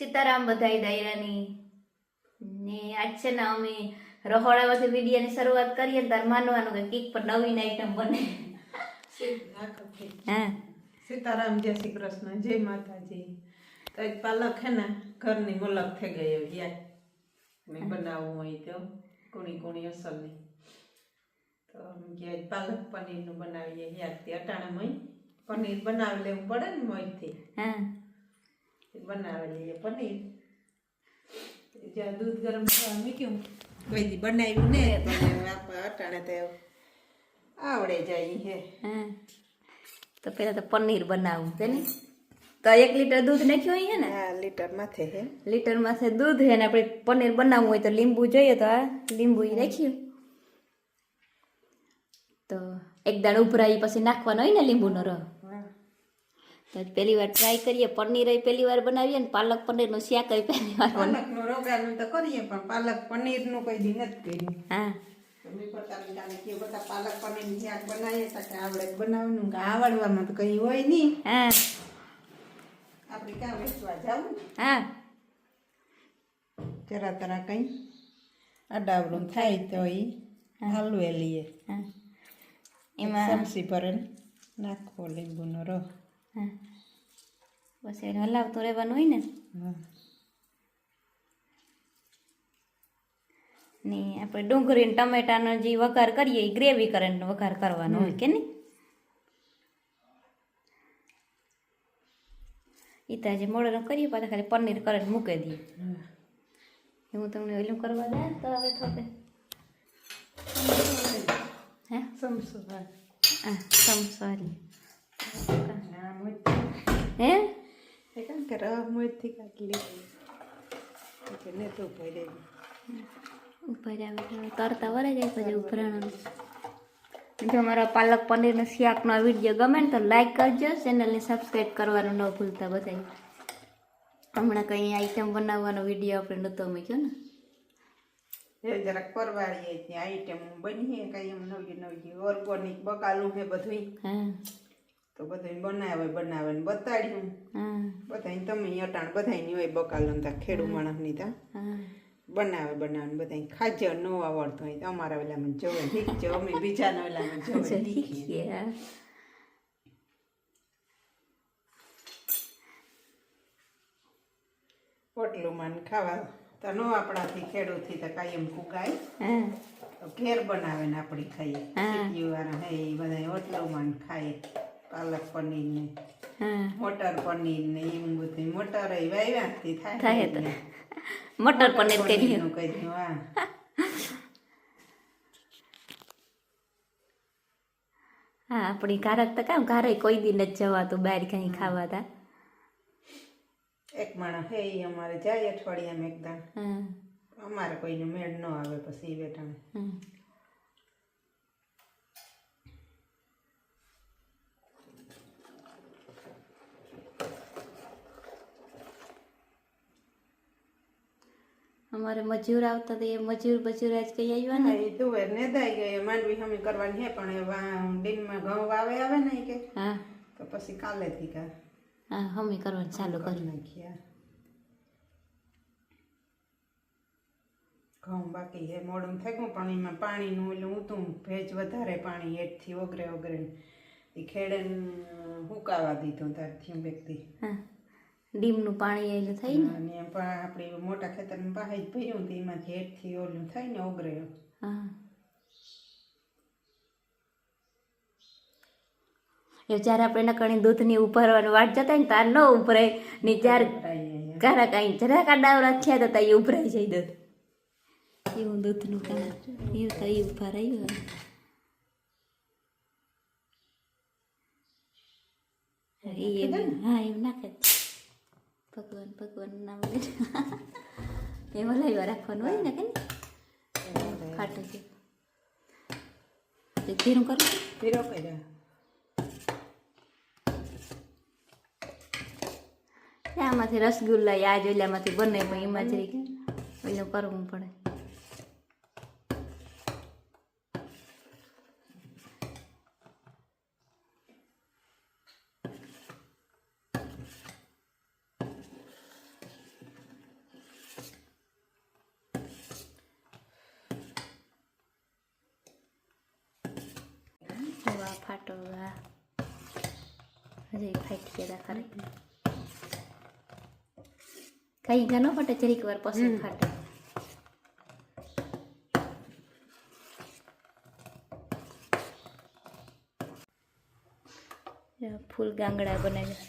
સીતારામ બધાઈ દાયરાની. ને આજ છે ને અમે રહોડામાંથી વિડીયોની શરૂઆત કરીએ તાર માનવાનું કે કીક પર નવીન આઈટમ બને. હા. સીતારામ જય શ્રી કૃષ્ણ જય માતાજી. તો એક પાલક હે ને ઘરની મુલક થઈ ગઈ યાર. મેં બનાવવું હોય તો કોણી કોણી અસલની. તો ગયા પાલક પનીરનું બનાવીએ યાદથી અટાણામાં પનીર બનાવી લેવું પડે ને મોઈથી હા. બનાવી લઈએ પનીર. જ્યાં દૂધ ગરમ થવા મૂક્યું કોઈ દી બનાવ્યું ને અટાણે તો આવડે જાય હે. હા. તો પેલા તો પનીર બનાવવું છે ને. તો એક લીટર દૂધ નાખ્યું હોય ને? હા લીટર માથે હે. લીટર માથે દૂધ છે ને આપણે પનીર બનાવવું હોય તો લીંબુ જોઈએ તો આ લીંબુ નાખ્યું. તો એક દાણ ઉભરાઈ પછી નાખવાનો હોય ને લીંબુનો રસ. હા તો પહેલી વાર ટ્રાય કરીએ પનીર પહેલી વાર બનાવીએ ને પાલક પનીરનું શાક પહેલી વાર. પાલકનું રોગાનું તો કરીએ પણ પાલક પનીરનું કોઈ દી નથી કર્યું. હા. પાલક પનીર શાક બનાવીએ તો કે આવડે બનાવવાનું કે આવડવામાં તો કંઈ હોય નહીં. હા. આપણે ક્યાં વેચવા જાવું? હા. જરા તરા કંઈ અડાવડું થાય તો એ હાલવે લઈએ. હા. એમાં સમસી ભરે નાખવો લીંબુનો રસ. હા. બસ એને હલાવતું રહેવાનું હોય ને? ને આપણે ડુંગળી ટમેટાનો જે વઘાર કરીએ એ ગ્રેવી કરીને વઘાર કરવાનો હોય કે નહીં? એ તો આજે મોડેલું કરીએ પાછા ખાલી પનીર કરીને મૂકી દઈએ. હું તમને ઓલું કરવા દે તો હવે થોડે હે? સમસો હા સમસો હે? કેમ કે મોતી કાઢી લીધી કે ને તો ભરે ઉપર આવે તો તરતા વરે જાય પછી ઉભરાણું જો મારા પાલક પનીરના શાકનો વીડિયો ગમે ને તો લાઈક કરજો ચેનલને સબસ્ક્રાઈબ કરવાનું ન ભૂલતા બધા હમણાં કંઈ આઈટમ બનાવવાનો વીડિયો આપણે નહોતો મૂક્યો ને એ જરાક પરવાળીએ ત્યાં આઈટમ બની કઈ એમ નવી નવી ઓર્ગોનિક બકાલું હે બધું હા તો બધું બનાવે બનાવે બતાડ્યું. હા. બધાય તમે અટાણ બધાય હોય બકાલું તા ખેડૂ માણસની તા બનાવે બનાવે ને ખાજે ન આવડતો હોય તો અમારા વેલામાં ઠીક છે અમે બીજાના વેલામાં જોવે શીખીએ હા પોટલું માં ને ખાવા તો ન આપણાથી ખેડૂતથી તો કાયમ ફૂકાય તો ઘેર બનાવે ને આપણી ખાઈએ. વાળા હે બધા ઓટલું માં ખાય. પાલક પનીર ને મટર પનીર ને એમ બધું. મટર એ થાય થાય તો. મટર પનીર કર્યું હા. હા આપણી કારક તો કામ ઘરે કોઈ દી નથી જવાતું બહાર કઈ ખાવા તા એક માણસ હે ઈ અમારે જાય અઠવાડિયામાં એકદમ અમારે કોઈનો મેળ ન આવે પછી બેઠા અમારે મજૂર આવતા તો એ મજૂર બજૂર આજ કઈ આવ્યા ને એ તુવેર ને દાઈ ગઈ માંડવી હમી કરવાની હે પણ એ વા- દિનમાં ઘઉં વાવે આવે ને કે. હા. તો પછી કાલેથી કા હા હમી કરવાનું ચાલુ કરી નાખ્યા ઘઉં બાકી હે મોડું થઈ ગયું પણ એમાં પાણીનું ઓલું તું ભેજ વધારે પાણી હેઠથી ઓગરે ઓગરે. એ ખેડે હુકાવા દીધું ત્યારથી વ્યક્તિ હા. ડીમનું પાણી એટલે થઈ ને? પણ આપણે મોટા ખેતરમાં બહાર જ ભર્યું તો એમાં હેઠથી ઓલું થાય ને ઓગરે હા. એ જ્યારે આપણે નકણી દૂધની ઉભરવાની વાટ જતા ને તાર ન ઉભરાય ને જ્યારે કારા કાંઈ જરા કા ડાવરા થયા તો ત્યાં ઉભરાઈ જાય દૂધ. એવું દૂધનું કામ એવું તો એ ઊભા રહ્યું હા એવું નાખે. ભગવાન ભગવાન નામ લે એમાં લાવ્યા રાખવાનું હોય ને કે ફાટે છે ધીરું કરું ધીરો કર્યા આમાંથી રસગુલ્લા આ ઓલામાંથી બને પણ એમાં જરી ઓલું કરવું પડે ફાટો હા હજી ફાટી ગયા ખરે કઈ ઘણો ફાટે જરીક વાર પછી ફાટે. ફૂલ ગાંગડા બનાવ્યા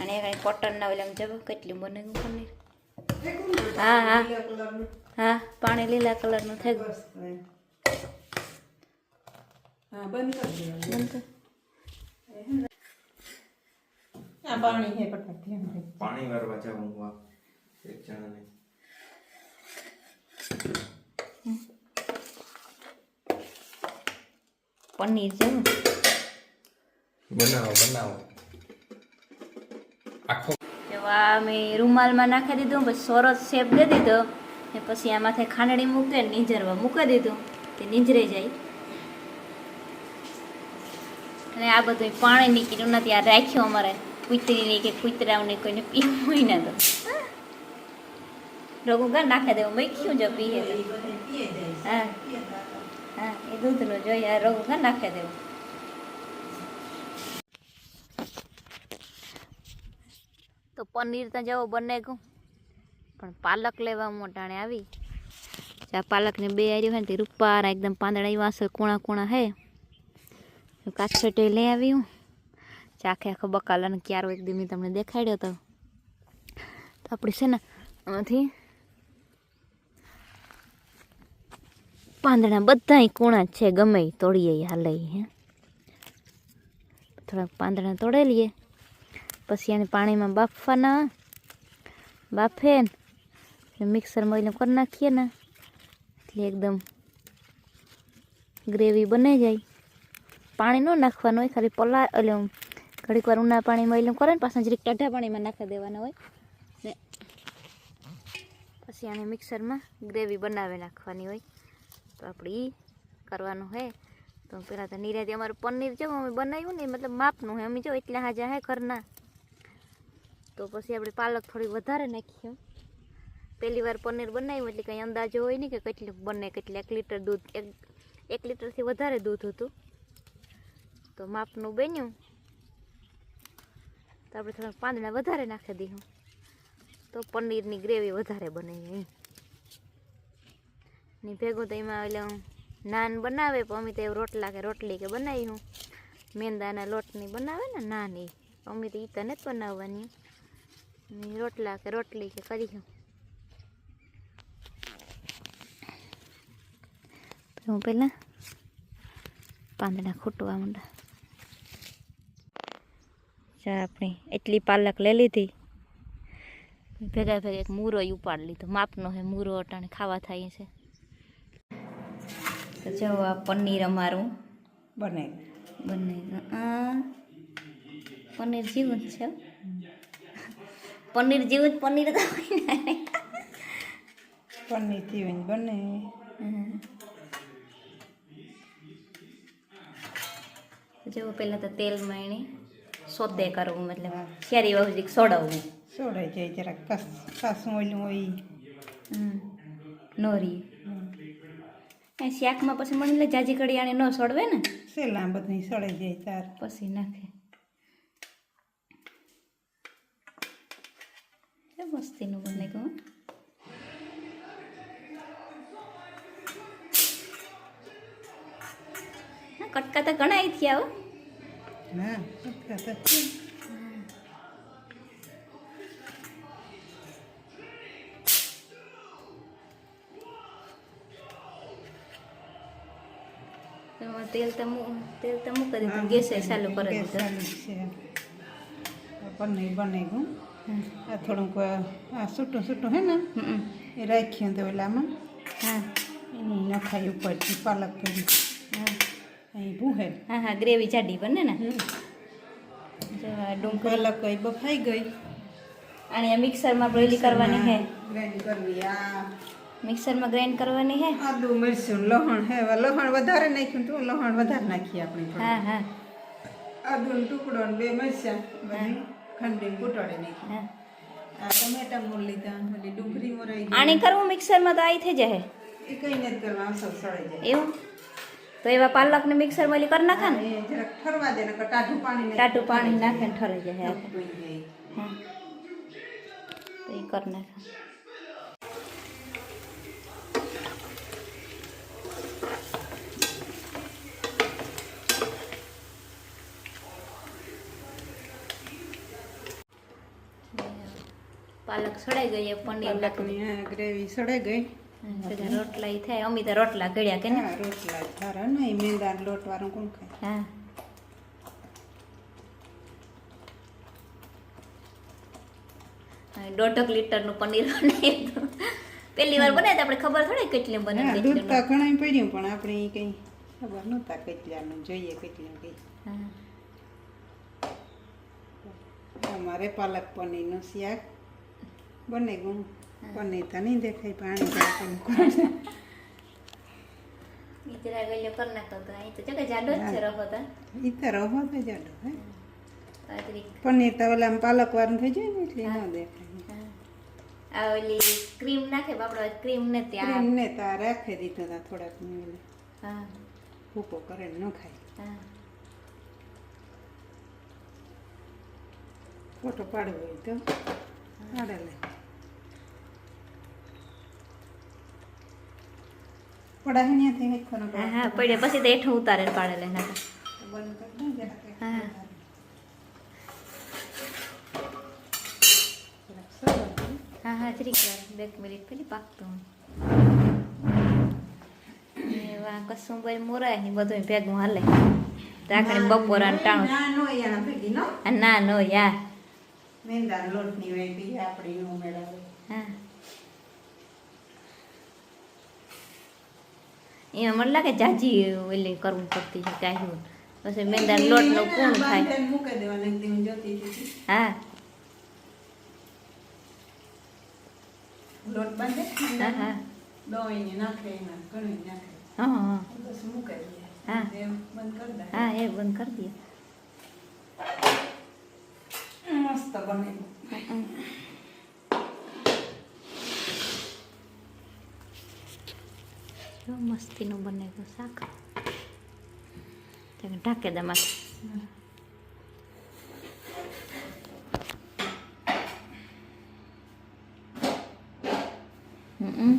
અને કઈ કોટન ના ઓલા જવો કેટલી બનાવ્યું પનીર. હા હા. હા પાણી લીલા કલરનું થઈ ગયું બંધ કરી દેવાનું. બંધ આ પાણી હે દે પાણી વાળવા જવું આ એક જણાને. પનીર છે બનાવો બનાવો. આખો જો આ મેં રૂમાલમાં નાખી દીધું પછી સોરસ શેપ દે દીધો ને પછી માથે ખાંડણી મૂકે ને નીંજરવા મૂકી દીધું તે નીંજરે જાય. અને આ બધું પાણી નીકળ્યું નથી, આ રાખ્યું અમારે કૂતરીની કે કૂતરાઓને કોઈને પીવું હોય ને તો. રોગું ઘર નાખી દેવું મેખ્યું જો પીએ હા હા, એ દૂધનું જોઈએ, આ રોગું ઘર નાખી દેવું તો પનીર તો જવો બને ગયું પણ પાલક લેવા મોટાણે આવી. પાલકને બે આર્યું હોય ને તે રૂપારા એકદમ પાંદડા એવા અસર કોણા કૂણા હે. કાચછટે લઈ આવી હું ચાખે આખો બકાલાને ક્યારો એક દી તમને દેખાડ્યો હતો તો આપણે છે ને આમાંથી પાંદડા બધા કૂણા છે, ગમે તોડીએ હાલે હે. થોડાક પાંદડા તોડે લઈએ પછી એને પાણીમાં બાફવાના. બાફે ને મિક્સરમાં એને કરી નાખીએ ને. એટલે એકદમ ગ્રેવી બની જાય. પાણી ન નાખવાનું હોય, ખાલી પલા એટલે ઘડીક વાર ઉના પાણીમાં એટલે કરે ને પાછા જરીક ટાઢા પાણીમાં નાખી દેવાના હોય. ને પછી આને મિક્સરમાં ગ્રેવી બનાવી નાખવાની હોય. તો આપણે એ કરવાનું હે. તો પહેલાં તો નિરાતે અમારું પનીર જો અમે બનાવ્યું ને મતલબ માપનું હે. અમે જો એટલા હાજા હે ઘરના. તો પછી આપણે પાલક થોડી વધારે નાખીએ પહેલી વાર પનીર બનાવ્યું એટલે કંઈ અંદાજો હોય નહીં કે કેટલું બને કેટલું એક લીટર દૂધ, એક એક લીટરથી વધારે દૂધ હતું. તો માપનું બન્યું. તો આપણે થોડાક પાંદડા વધારે નાખી દઈશું તો પનીરની ગ્રેવી વધારે બને એમ. ને ભેગું તો એમાં એટલે નાન બનાવે, પણ અમે તો રોટલા કે રોટલી કે બનાવી હું મેંદાના લોટની બનાવે ને નાન. એ અમે તો એ તો નથી બનાવવાની. રોટલા કે રોટલી કે કરી હું પહેલાં પાંદડા ખૂટવા માંડા આપણે. એટલી પાલક લઈ લીધી. ભેગા ભેગા એક મૂરો ઉપાડી લીધો. માપનો હે મૂરો અટાણે ખાવા થાય છે. તો જો આ પનીર અમારું. બને. બને. પનીર જીવું જ છે. પનીર જીવું જ પનીર તો પનીર જીવન બને. જો પહેલાં તો તેલ એને સોતે કરવું મતલબ ક્યારે સુધી સોડાવવું સોડાઈ જાય જરાક કસ કાસું ઓલું હોય. નોરી. એ શાકમાં પછી મને લે જાજી કડિયાણી ન સોડવે ને? સેલા નહીં સડાઈ જાય તાર પછી નાખે. એ મસ્તીનું બને કહું કટકા તો ઘણા થયા હો. હા કટકા તો છે. એમાં તેલ તો મૂ- તેલ તો મૂકી દીધું ગેસે ચાલુ કરી ગેસ દીધું ચાલુ છે આ પનીર બને ગયું હા. આ થોડુંક આ સૂટું સૂટું હે ને હમ. એ રાખ્યું તો ઓલામાં હા એની નખાઈ ઉપરથી પાલક કરી હા અહીં ભૂહે. હા હા ગ્રેવી જાડી બને ને. ડુંગળી. બફાઈ ગઈ. અને મિક્સરમાં બ્રોઈલી કરવાની હે. ગ્રાઇન્ડ કરવી આ. મિક્સરમાં ગ્રાઇન્ડ કરવાની હે? આદુ મરચું લહણ હે લહણ વધારે નાખ્યું તો લહણ વધારે નાખીએ આપણે હા હા. આદુનો ટુકડો ને બે મરચા બધી ખંડીને કૂટાડી નાખી. હા. આ ટમેટા મોર લીધા ઓલી ડુંગળી મોરાઈ આને કરવું મિક્સરમાં તો આઈ થઈ જાય એ કઈ નથી કરવા સૌ સળાઈ જાય. એવું? તો એવા પાલકને મિક્સરમાં કરી નાખા ને? ઠરવા દે ટાઢું પાણી નાખી ટાટું પાણી નાખે ને ઠરાઈ જાય. હા. તો એ કરી નાખા. પાલક સડાઈ ગઈ એ પનીર નાખી ગ્રેવી સડાઈ ગઈ. બધા રોટલા થાય અમી તો રોટલા ગળ્યા કે ને? રોટલા સારા ને મેંદા લોટ વાળું કોણ ખાય? હા. દોઢક લીટરનું પનીર બનાવ્યું. પહેલી વાર બનાવ્યું આપણે ખબર થોડી કેટલી બને કેટલી દૂધ તો ઘણા પડ્યું પણ આપણે કઈ ખબર નહોતા કેટલાનું જોઈએ કેટલું કઈ. અમારે પાલક પનીરનું શાક બને ગયું. પનીર તો નહીં દેખાય પાણી જાય ઈ જરા ગળ્યો તો અહીં તો ચકે જાડો જ છે રહો તો ઈ તો રહો તો જાડો હે? પનીર તો ઓલા પાલક વાળું થઈ જાય ને એટલે ન દેખાય. આ ઓલી ક્રીમ નાખે બાપડો ક્રીમ ને ત્યાં. ક્રીમ ને તો રાખી દીધો તા થોડાક મિનિટ. હા. ભૂકો કરે ન ખાય. હા. ફોટો પાડવો હોય તો પાડે લે. પડા હા હા પછી તો હેઠું ઉતારે પાડે લે નાખે હા. હા. હા જરીક વાર એક મિનિટ પેલી પાકતું એવા કસુંબર મોરાય ને બધું ભેગું હાલે. બપોર અને ટાણું. ના નો આપણી નો મેળવે હા એમાં મને લાગે જાજી ઓલી કરવું પડતી છે કાંઈ પછી મેંદા લોટનો કોણ દી હું. લોટ બાંધે હા હા. દોઈને નાખે એના ઘણી નાખે. હા હા બસ મૂકી હા. એમ બંધ કરી દે. હા એ બંધ કરી દઈએ મસ્ત બને. જો મસ્તીનું બને તો શાક ઢાંકે દે માથે હમ.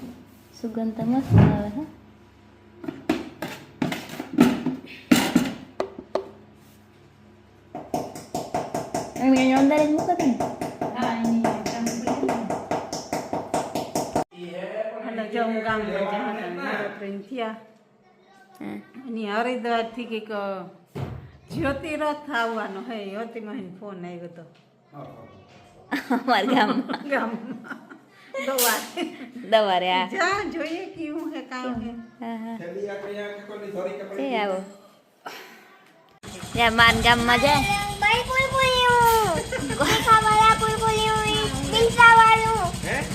સુગંધ મસ્ત આવે હે એમ અહીંયા અંદર જ મૂકો છો ને હા એની અને જો હું ગામ જ્યાં નવરાત્રિને થયા હા હરિદ્વારથી કંઈક જ્યોતિરથ આવવાનો. હે જ્યોતિમાં ફોન આવ્યો હતો અમારા ગામમાં. ગામમાં. દવા દવારે આ જા જોઈએ કેવું હે કાંઈ હે. આવો. ત્યાં માન ગામમાં જાય.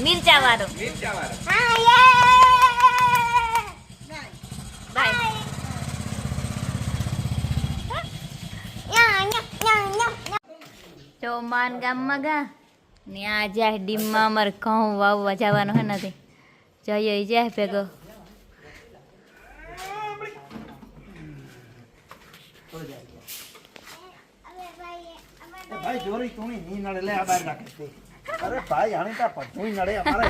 મિરચા વાળું મિરચા વાળા બાય જો માન ગામમાં ગા. ને આ જાય ડીમમાં અમારે ઘઉં વાવવા જવાનું હે નથી. જઈએ જાય ભેગો. ભાઈ જોરી તું ની નડે. લે આ બાર રાખે છે. અરે ભાઈ આને તા પધું નડે અમારે.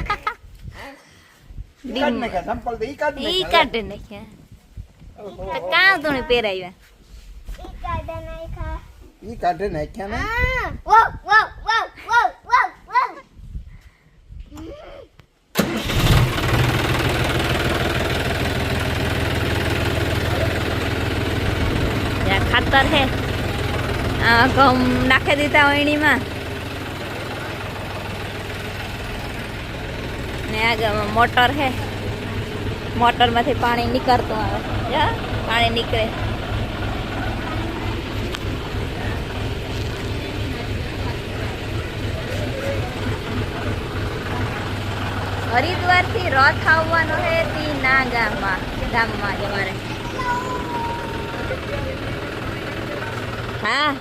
ઈ કાઢ નાખે સંપલ તો ઈ કાઢ ઈ નાખે કાઢે નાખ્યા. આ કાં તું પહેરાવ્યા? ઈ કાઢે નાખ્યા ને જ્યાં ખાતર હે આ ઘઉં નાખી દીધા વણીમાં ને આગળ મોટર હે મોટરમાંથી પાણી નીકળતું આવે જા, પાણી નીકળે હરિદ્વારથી રથ આવવાનો હે તી ના ગામમાં ગામમાં જવારે હા.